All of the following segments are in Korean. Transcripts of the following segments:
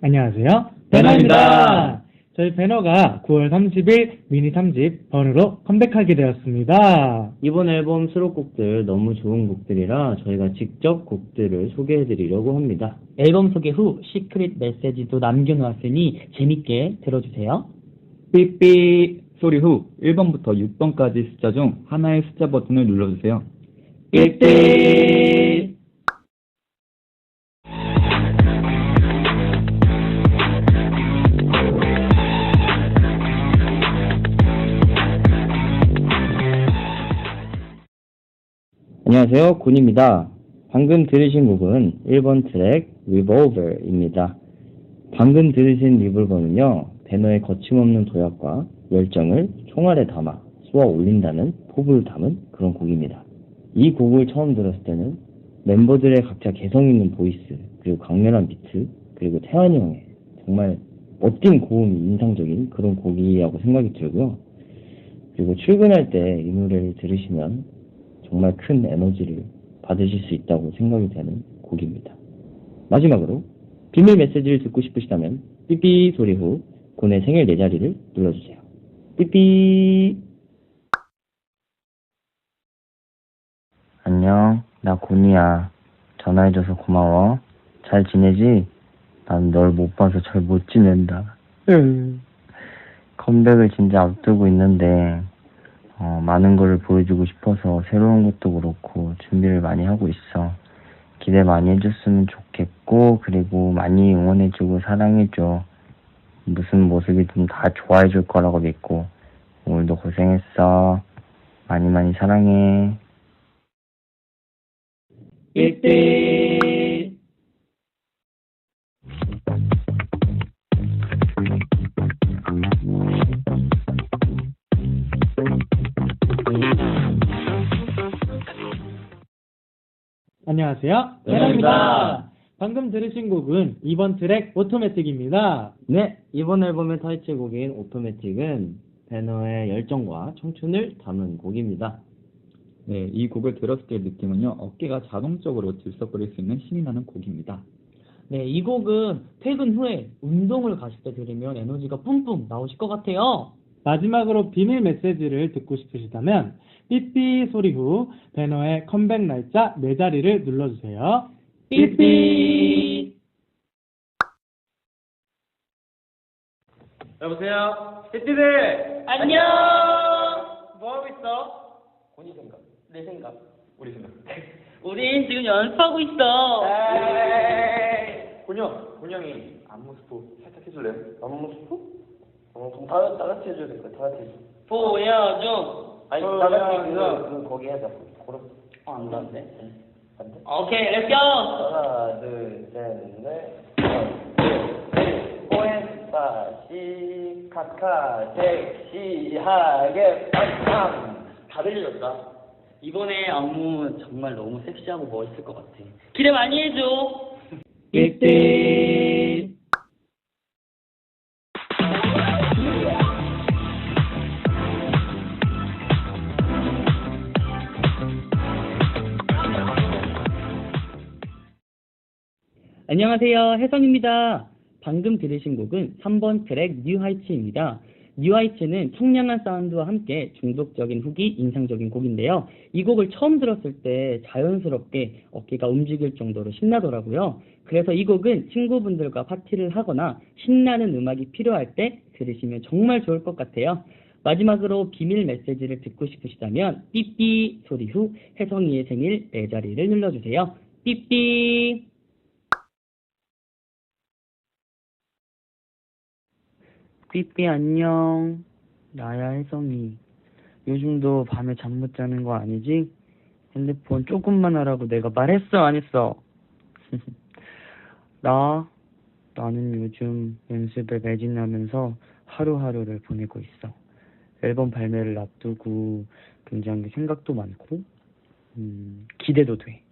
안녕하세요. 배너입니다. 저희 배너가 9월 30일 미니 3집 번으로 컴백하게 되었습니다. 이번 앨범 수록곡들 너무 좋은 곡들이라 저희가 직접 곡들을 소개해드리려고 합니다. 앨범 소개 후 시크릿 메시지도 남겨놓았으니 재밌게 들어주세요. 삐삐 소리 후 1번부터 6번까지 숫자 중 하나의 숫자 버튼을 눌러주세요. 삐삐 안녕하세요. 군입니다. 방금 들으신 곡은 1번 트랙 Revolver입니다. 방금 들으신 리볼버는요, 배너의 거침없는 도약과 열정을 총알에 담아 쏘아 올린다는 포부를 담은 그런 곡입니다. 이 곡을 처음 들었을 때는 멤버들의 각자 개성 있는 보이스, 그리고 강렬한 비트, 그리고 태환이 형의 정말 멋진 고음이 인상적인 그런 곡이라고 생각이 들고요. 그리고 출근할 때 이 노래를 들으시면 정말 큰 에너지를 받으실 수 있다고 생각이 되는 곡입니다. 마지막으로 비밀 메시지를 듣고 싶으시다면 삐삐 소리 후 군의 생일 네 자리를 눌러주세요. 삐삐 안녕 나 군이야 전화해줘서 고마워 잘 지내지? 난 널 못 봐서 잘 못 지낸다 컴백을 진짜 앞두고 있는데 어, 많은 거를 보여주고 싶어서 새로운 것도 그렇고 준비를 많이 하고 있어. 기대 많이 해줬으면 좋겠고, 그리고 많이 응원해주고 사랑해줘. 무슨 모습이든 다 좋아해줄 거라고 믿고, 오늘도 고생했어. 많이 많이 사랑해. 삐삐 안녕하세요. 배너입니다. 방금 들으신 곡은 2번 트랙 오토매틱입니다. 네, 이번 앨범의 타이틀곡인 오토매틱은 배너의 열정과 청춘을 담은 곡입니다. 네, 이 곡을 들었을 때의 느낌은요, 어깨가 자동적으로 들썩거릴 수 있는 신이 나는 곡입니다. 네, 이 곡은 퇴근 후에 운동을 가실 때 들으면 에너지가 뿜뿜 나오실 것 같아요. 마지막으로 비밀 메시지를 듣고 싶으시다면 삐삐 소리 후 배너의 컴백 날짜 네 자리를 눌러주세요. 삐삐 여보세요? 띠띠들! 안녕 뭐하고 있어? 본인 생각 내 생각 우리 생각. 우린 지금 연습하고 있어 에이! 군영, 군영이 안무 스포 살짝 해줄래요? 안무 스포? 어, 그럼 다, 다 같이 해줘야 될 거야, 다 같이. 보여줘 아니, 다 같이 그, 그, 거기 하자. 그럼. 어, 안 닿는데 안 돼? 오케이 렛츠고 하나, 둘, 셋, 넷. 하나, 둘, 셋. 포에스타, 시, 카카, 섹시하게, 팡팡. 다 들려줬다. 이번에 안무 정말 너무 섹시하고 멋있을 것 같아 기대 많이 해줘 삐삐 안녕하세요. 혜성입니다. 방금 들으신 곡은 3번 트랙 뉴 하이츠입니다. 뉴 하이츠는 청량한 사운드와 함께 중독적인 훅이 인상적인 곡인데요. 이 곡을 처음 들었을 때 자연스럽게 어깨가 움직일 정도로 신나더라고요. 그래서 이 곡은 친구분들과 파티를 하거나 신나는 음악이 필요할 때 들으시면 정말 좋을 것 같아요. 마지막으로 비밀 메시지를 듣고 싶으시다면 삐삐 소리 후 혜성이의 생일 네 자리를 눌러주세요. 삐삐 삐삐 안녕. 나야 혜성이. 요즘도 밤에 잠 못 자는 거 아니지? 핸드폰 조금만 하라고 내가 말했어 안 했어? 나 나는 요즘 연습에 매진하면서 하루하루를 보내고 있어. 앨범 발매를 앞두고 굉장히 생각도 많고 음, 기대도 돼.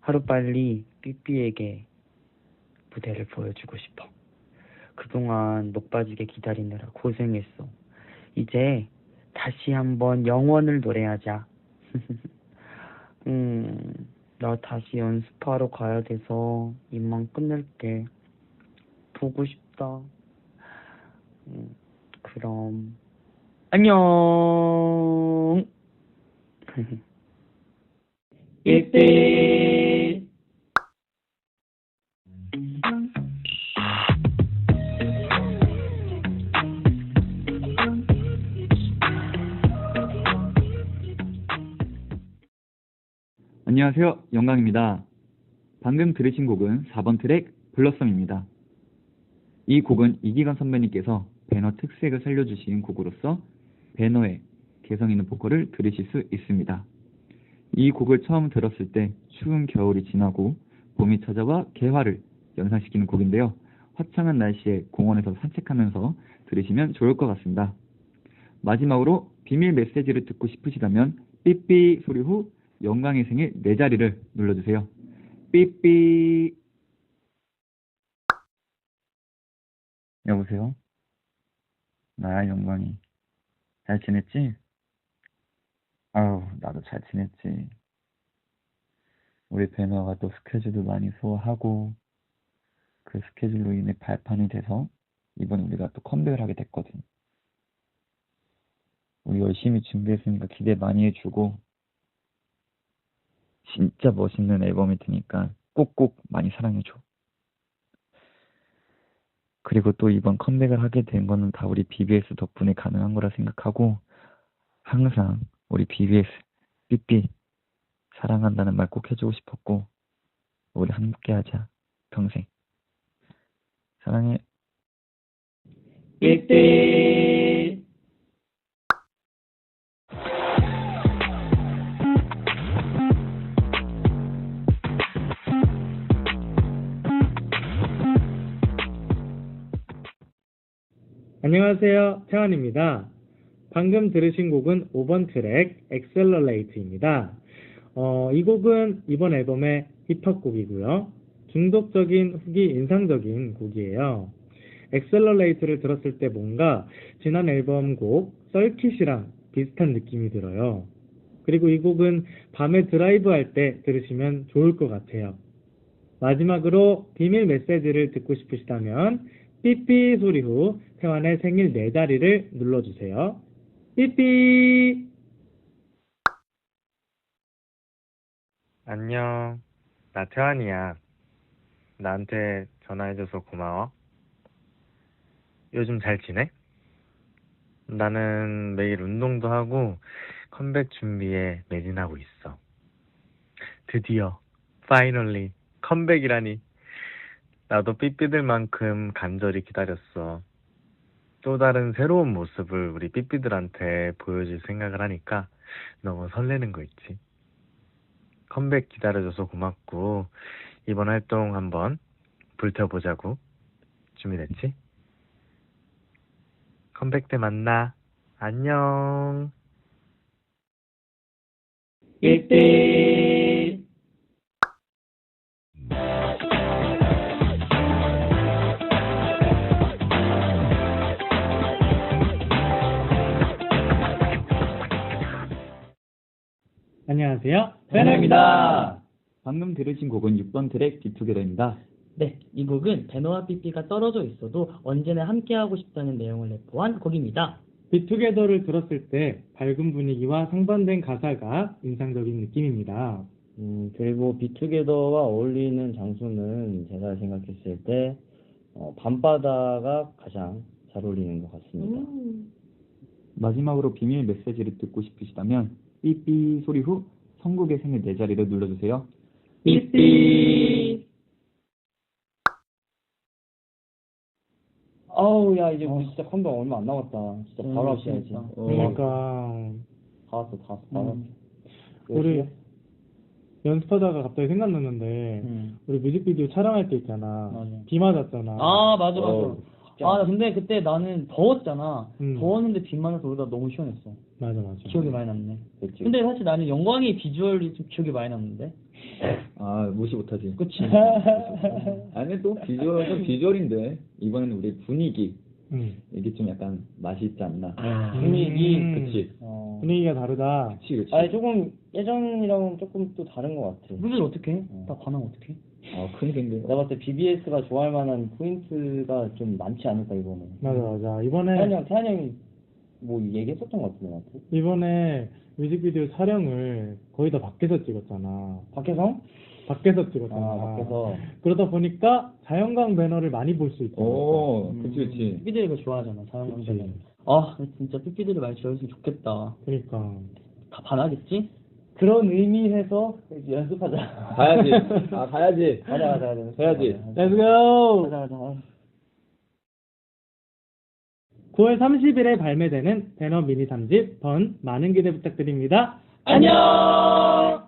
하루빨리 삐삐에게 무대를 보여주고 싶어. 그동안 목 빠지게 기다리느라 고생했어. 이제 다시 한번 영원을 노래하자. 음, 나 다시 연습하러 가야 돼서 이만 끝낼게. 보고 싶다. 음, 그럼 안녕. 1대 안녕하세요. 영광입니다. 방금 들으신 곡은 4번 트랙 블러썸입니다. 이 곡은 이기관 선배님께서 배너 특색을 살려주신 곡으로서 배너의 개성 있는 보컬을 들으실 수 있습니다. 이 곡을 처음 들었을 때 추운 겨울이 지나고 봄이 찾아와 개화를 연상시키는 곡인데요. 화창한 날씨에 공원에서 산책하면서 들으시면 좋을 것 같습니다. 마지막으로 비밀 메시지를 듣고 싶으시다면 삐삐 소리 후 영광의 생일 네 자리를 눌러주세요. 삐삐. 여보세요? 나야 영광이. 잘 지냈지? 아우, 나도 잘 지냈지. 우리 배너가 또 스케줄도 많이 소화하고, 그 스케줄로 인해 발판이 돼서, 이번 우리가 또 컴백을 하게 됐거든. 우리 열심히 준비했으니까 기대 많이 해주고, 진짜 멋있는 앨범일 테니까 꼭꼭 많이 사랑해줘. 그리고 또 이번 컴백을 하게 된 거는 다 우리 BBS 덕분에 가능한 거라 생각하고, 항상 우리 BBS, 삐삐, 사랑한다는 말 꼭 해주고 싶었고, 우리 함께 하자, 평생. 사랑해. 1대 안녕하세요. 태환입니다. 방금 들으신 곡은 5번 트랙 Accelerate입니다. 어, 이 곡은 이번 앨범의 힙합 곡이고요. 중독적인 후기 인상적인 곡이에요. Accelerate를 들었을 때 뭔가 지난 앨범 곡 썰킷이랑 비슷한 느낌이 들어요. 그리고 이 곡은 밤에 드라이브 할 때 들으시면 좋을 것 같아요. 마지막으로 비밀 메시지를 듣고 싶으시다면 삐삐 소리 후 태환의 생일 네 자리를 눌러주세요. 삐삐 안녕. 나 태환이야. 나한테 전화해줘서 고마워. 요즘 잘 지내? 나는 매일 운동도 하고 컴백 준비에 매진하고 있어. 드디어, 파이널리, 컴백이라니. 나도 삐삐들만큼 간절히 기다렸어. 또 다른 새로운 모습을 우리 삐삐들한테 보여줄 생각을 하니까 너무 설레는 거 있지. 컴백 기다려줘서 고맙고 이번 활동 한번 불태워보자고 준비됐지? 컴백 때 만나 안녕 1대 안녕하세요. 배너입니다. 방금 들으신 곡은 6번 트랙 디투게더입니다. 네, 이 곡은 배너와 삐삐가 떨어져 있어도 언제나 함께하고 싶다는 내용을 내포한 곡입니다. 비투게더를 들었을 때 밝은 분위기와 상반된 가사가 인상적인 느낌입니다. 음, 그리고 비투게더와 어울리는 장소는 제가 생각했을 때, 어, 밤바다가 가장 잘 어울리는 것 같습니다. 마지막으로 비밀 메시지를 듣고 싶으시다면 삐삐 소리 후 성국의 생일 네 자리를 눌러주세요. 삐삐 아우, 야, 이제 우리 진짜 컴백 얼마 안 남았다. 진짜 음, 바로 합시다지. 진짜. 어, 그러니까 다 왔어, 다 왔어, 바로 음. 우리 연습하다가 갑자기 생각났는데 음. 우리 뮤직비디오 촬영할 때 있잖아. 맞아. 비 맞았잖아. 아 맞아 맞아 어, 아 근데 그때 나는 더웠잖아 음. 더웠는데 비 맞아서 우리가 너무 시원했어 맞아 맞아. 기억이 많이 남네 그치. 근데 사실 나는 영광의 비주얼이 좀 기억이 많이 남는데 아 무시 못하지. 그치 아니 또 비주얼은 비주얼인데 이번에는 우리 분위기 응. 이게 좀 약간 맛이 있지 않나. 분위기, 음. 그치. 어. 분위기가 다르다. 그치 그치. 아니, 조금, 예전이랑은 조금 또 다른 것 같아. 분들 어떻게 해? 어. 나 반응 어떻게 해? 아, 근데 내가 봤을 때 BBS가 좋아할 만한 포인트가 좀 많지 않을까, 이번에. 맞아 맞아. 이번에 형, 태환이 형이 뭐 얘기했었던 것 같은데, 나한테. 이번에 뮤직비디오 촬영을 거의 다 밖에서 찍었잖아. 박혜성? 밖에서 찍었잖아. 아, 밖에서. 그러다 보니까 자연광 배너를 많이 볼 수 있잖아. 오, 그치, 그치. 삐삐들이 이거 좋아하잖아. 그치. 자연광배는. 아 진짜 삐삐들이 많이 좋아했으면 좋겠다. 그러니까. 다 반하겠지? 그런 의미에서 이제 연습하자. 가야지. 아, 가야지. 가자, 가자, 가자. 해야지. Let's go! 가자, 가자. 9월 30일에 발매되는 배너 미니 3집 번 많은 기대 부탁드립니다. 안녕!